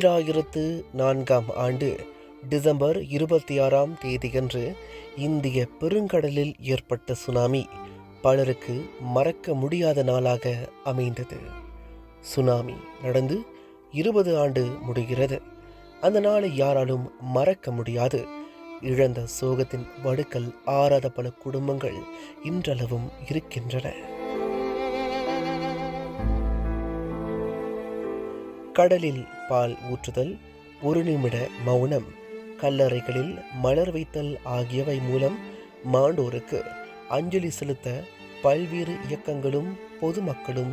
ஈராயிரத்து நான்காம் ஆண்டு டிசம்பர் இருபத்தி ஆறாம் தேதியன்று இந்திய பெருங்கடலில் ஏற்பட்ட சுனாமி பலருக்கு மறக்க முடியாத நாளாக அமைந்தது. சுனாமி நடந்து இருபது ஆண்டு முடிகிறது. அந்த நாளை யாராலும் மறக்க முடியாது. இழந்த சோகத்தின் வடுக்கல் ஆறாத பல குடும்பங்கள் இன்றளவும் இருக்கின்றன. கடலில் பால் ஊற்றுதல் ஒரு நிமிட மௌனம். கல்லறைகளில் மலர் வைத்தல் ஆகியவை மூலம் மாண்டோருக்கு அஞ்சலி செலுத்த பல்வேறு இயக்கங்களும் பொதுமக்களும்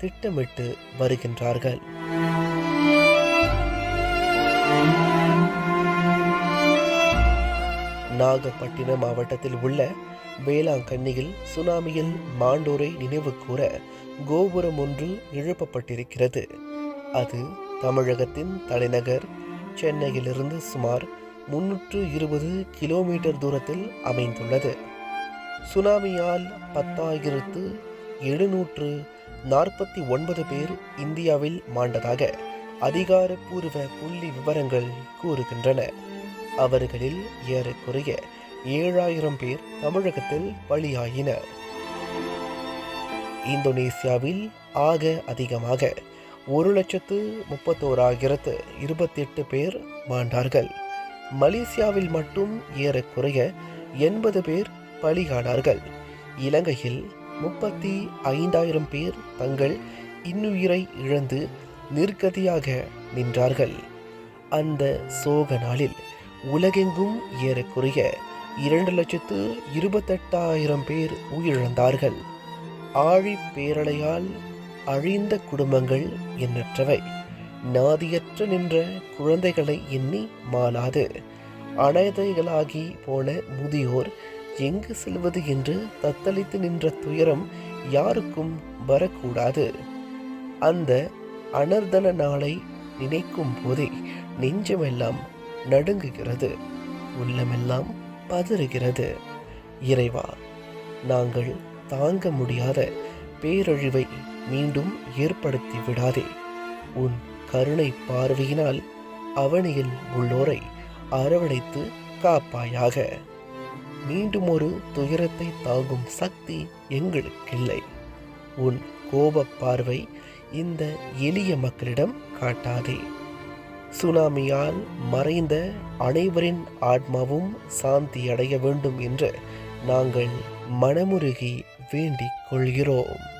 திட்டமிட்டு வருகின்றார்கள். நாகப்பட்டினம் மாவட்டத்தில் உள்ள வேளாங்கண்ணியில் சுனாமியில் மாண்டோரை நினைவு கூற கோபுரம் ஒன்று எழுப்பப்பட்டிருக்கிறது. அது தமிழகத்தின் தலைநகர் சென்னையிலிருந்து சுமார் முன்னூற்று இருபது கிலோமீட்டர் தூரத்தில் அமைந்துள்ளது. சுனாமியால் பத்தாயிரத்து எழுநூற்று நாற்பத்தி ஒன்பது பேர் இந்தியாவில் மாண்டதாக அதிகாரப்பூர்வ புள்ளி விவரங்கள் கூறுகின்றன. அவர்களில் ஏறக்குறைய ஏழாயிரம் பேர் தமிழகத்தில் பலியாயினர். இந்தோனேசியாவில் ஆக அதிகமாக ஒரு லட்சத்து முப்பத்தோராயிரத்து இருபத்தி எட்டு பேர் மாண்டார்கள் மலேசியாவில் மட்டும் ஏறக்குறைய எண்பது பேர் பலியானார்கள். இலங்கையில் முப்பத்தி ஐந்தாயிரம் பேர் தங்கள் இன்னுயிரை இழந்து நிர்கதியாக நின்றார்கள். அந்த சோக நாளில் உலகெங்கும் ஏறக்குறைய இரண்டு லட்சத்து இருபத்தெட்டாயிரம் பேர் உயிரிழந்தார்கள். ஆழி பேரலையால் அழிந்த குடும்பங்கள் எண்ணற்றவை. நாதியற்ற நின்ற குழந்தைகளை எண்ணி மாளாது. அனதைகளாகி போன முதியோர் எங்கு செல்வது என்று தத்தளித்து நின்ற துயரம் யாருக்கும் வரக்கூடாது. அந்த அனர்தன நாளை நினைக்கும் போதே நெஞ்சமெல்லாம் நடுங்குகிறது. உள்ளமெல்லாம் பதறுகிறது. இறைவா நாங்கள் தாங்க முடியாத பேரழிவை மீண்டும் ஏற்படுத்தி விடாதே. உன் கருணை பார்வையினால் அவனியில் உள்ளோரை அரவணைத்து காப்பாயாக. மீண்டும் ஒரு துயரத்தை தாங்கும் சக்தி எங்களுக்கில்லை. உன் கோபப் பார்வை இந்த எளிய மக்களிடம் காட்டாதே. சுனாமியால் மறைந்த அனைவரின் ஆத்மாவும் சாந்தி அடைய வேண்டும் என்று நாங்கள் மனமுருகி வேண்டிக் கொள்கிறோம்.